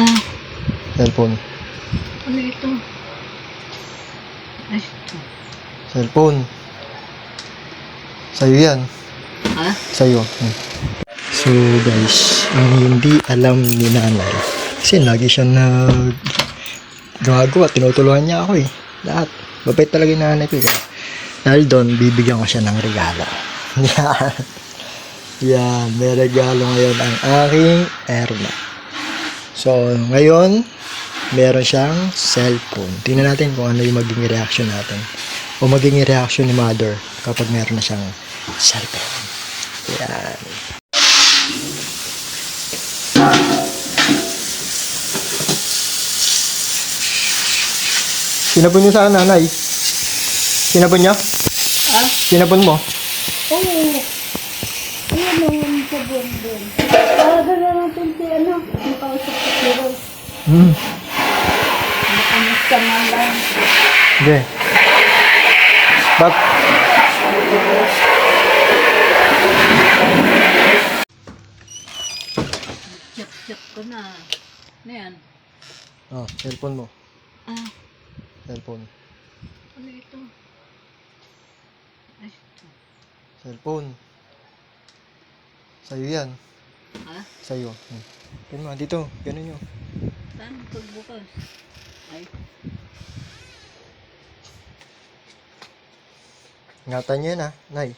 Ah, Cellphone. ano ito? Ay, ito. Cellphone. Sa'yo yan. Ha? Sa'yo. Hmm. So guys, ang hindi alam ni nanay, kasi lagi siya nag gumagawa, tinutulungan niya ako eh. Lahat. Babait talaga yung nanay ko eh. Dahil doon, bibigyan ko siya ng regalo. Yan. Yan, may regalo ngayon ang aking Erna. So, ngayon, meron siyang cellphone. Tingnan natin kung ano yung magiging reaction natin. O magiging reaction ni mother kapag meron na siyang cellphone. Yan. Sinabon niyo sa nanay. Sinabon niyo? Ah? Sinabon mo? Oo. Ayan naman sa buwan-buwan. Talaga na natin si ano, ang kausap ko si Rose. Hmm. Nakamusta nga lang. Hindi. Ba't? Check-check ko na. Ano yan? Oh, cellphone mo. Ah, Cellphone. ano ito? Ay, ito. Cellphone. Sa'yo yan. Ha? Sa'yo. Hmm. Ganun mo, dito. Ganun nyo. Saan pagbukas? Ay, Ingatan nyo yan ah, Nay.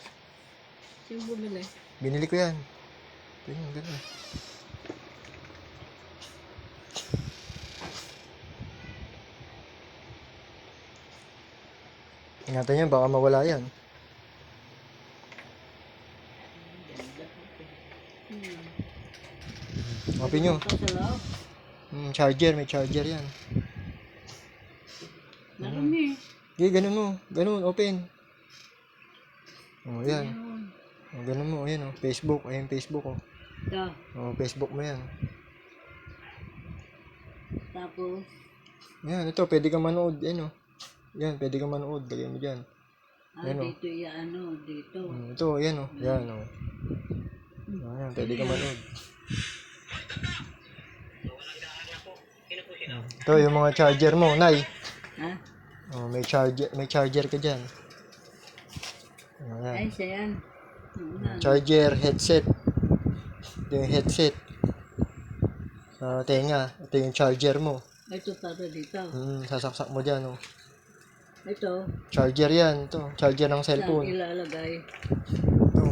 sino bumili? Binili ko yan. Ganun, ganun. Ingatan nyo, baka mawala yan. Hmm. Open nyo. Hmm, charger, may charger yan. Marami. Okay, ganun mo. Ganun, open. Oh, yan. Ayun. Oh, ganun mo, ayan oh. Facebook, ayan Facebook oh. Ito. Oh, Facebook mo yan. Tapos, Yan, ito, pwede kang manood. Yan oh. Yan, pwede kang manood. Lagay mo dyan. ah, Ayun, oh. dito ano, dito. Hmm, ito, yan oh. Yan oh. Pwede kang manood. Ito, yung mga charger mo, Nay. Ha? Oh, may charger, may charger ka dyan. Ayan. Ay, siya yan. Charger, headset. Ito yung headset. Sa tenga. Ito yung charger mo. Ito para dito. Hmm, sasaksak mo dyan oh. Ito, Charger yan, ito. Charger ng saan cellphone. ilalagay? Ito.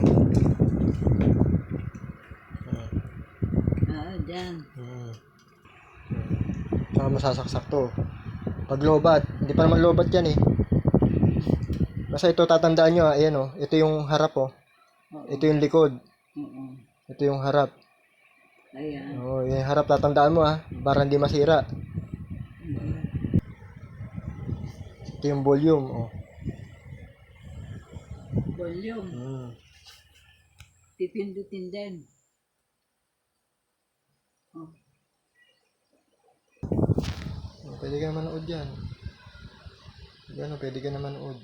Ah, dyan. Hmm. Saka masasaksak to. Pag lobat, hindi pa naman lobat yan eh. Basta ito tatandaan nyo ah, ayan oh. Ito yung harap oh. Oo. Ito yung likod. Oo. Ito yung harap. Ayan. Oh, yung harap tatandaan mo ah. Para hindi masira. Ito yung volume oh. Volume. Hmm. Pipindutin din. Oh. Pwede ka na manood yan. Oh, pwede ka na manood.